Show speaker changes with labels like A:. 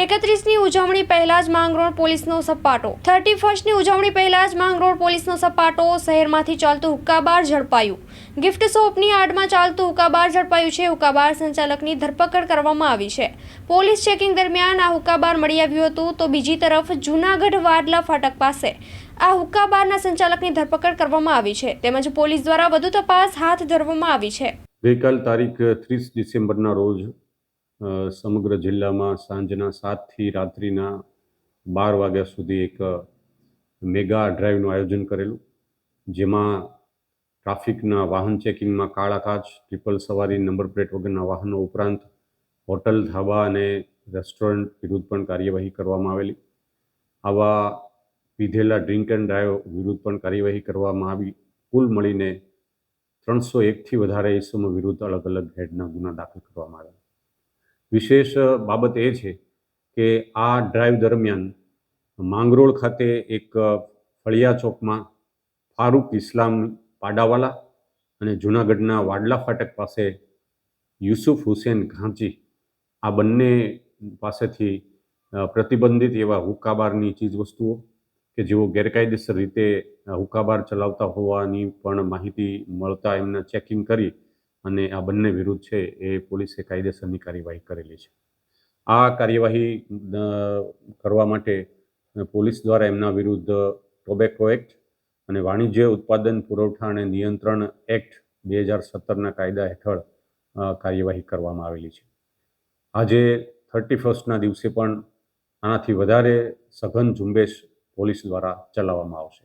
A: એકત્રીસની ઉજવણી પહેલા જ માંગરોળ પોલીસનો સપાટો. થર્ટી ફર્સ્ટની ઉજવણી પહેલા જ માંગરોળ પોલીસનો સપાટો શહેરમાંથી ચાલતું હુક્કાબાર ઝડપાયું. ગિફ્ટ શોપની આડમાં ચાલતું હુક્કાબાર ઝડપાયું છે. હુક્કાબાર સંચાલકની ધરપકડ કરવામાં આવી છે. પોલીસ ચેકિંગ દરમિયાન આ હુક્કાબાર મળી આવ્યું હતું તો બીજી તરફ જૂનાગઢ વાડલા ફાટક પાસે આ હુક્કાબારના સંચાલકની ધરપકડ કરવામાં આવી છે. તેમજ પોલીસ દ્વારા વધુ તપાસ હાથ ધરવામાં આવી છે.
B: ગઈકાલ તારીખ ત્રીસ ડિસેમ્બરના રોજ સમગ્ર જિલ્લામાં સાંજના સાતથી રાત્રિના બાર વાગ્યા સુધી એક મેગા ડ્રાઈવનું આયોજન કરેલું, જેમાં ટ્રાફિકના વાહન ચેકિંગમાં કાળા કાચ, ટ્રિપલ સવારી, નંબર પ્લેટ વગરના વાહનો ઉપરાંત હોટલ, ધાબા અને રેસ્ટોરન્ટ વિરુદ્ધ પણ કાર્યવાહી કરવામાં આવેલી. આવા પીધેલા ડ્રિંક એન્ડ ડ્રાઈવ વિરુદ્ધ પણ કાર્યવાહી કરવામાં આવી. કુલ મળીને ત્રણસો એકથી વધારે ઇસમો વિરુદ્ધ અલગ અલગ હેડના ગુના દાખલ કરવામાં આવ્યા. વિશેષ બાબત એ છે કે આ ડ્રાઈવ દરમિયાન માંગરોળ ખાતે એક ફળિયા ચોકમાં ફારૂક ઇસ્લામ પાડાવાલા અને જૂનાગઢના વાડલા ફાટક પાસે યુસુફ હુસેન ઘાંચી આ બંને પાસેથી પ્રતિબંધિત એવા હુક્કાબારની ચીજવસ્તુઓ કે જેઓ ગેરકાયદેસર રીતે હુક્કાબાર ચલાવતા હોવાની પણ માહિતી મળતા એમને ચેકિંગ કરી અને આ બંને વિરુદ્ધ છે એ પોલીસે કાયદેસરની કાર્યવાહી કરેલી છે. આ કાર્યવાહી કરવા માટે પોલીસ દ્વારા એમના વિરુદ્ધ ટોબેકો એક્ટ અને વાણિજ્ય ઉત્પાદન પુરવઠા અને નિયંત્રણ એક્ટ બે હજાર સત્તરના કાયદા હેઠળ કાર્યવાહી કરવામાં આવેલી છે. આજે થર્ટી ફર્સ્ટના દિવસે પણ આનાથી વધારે સઘન ઝુંબેશ પોલીસ દ્વારા ચલાવવામાં આવશે.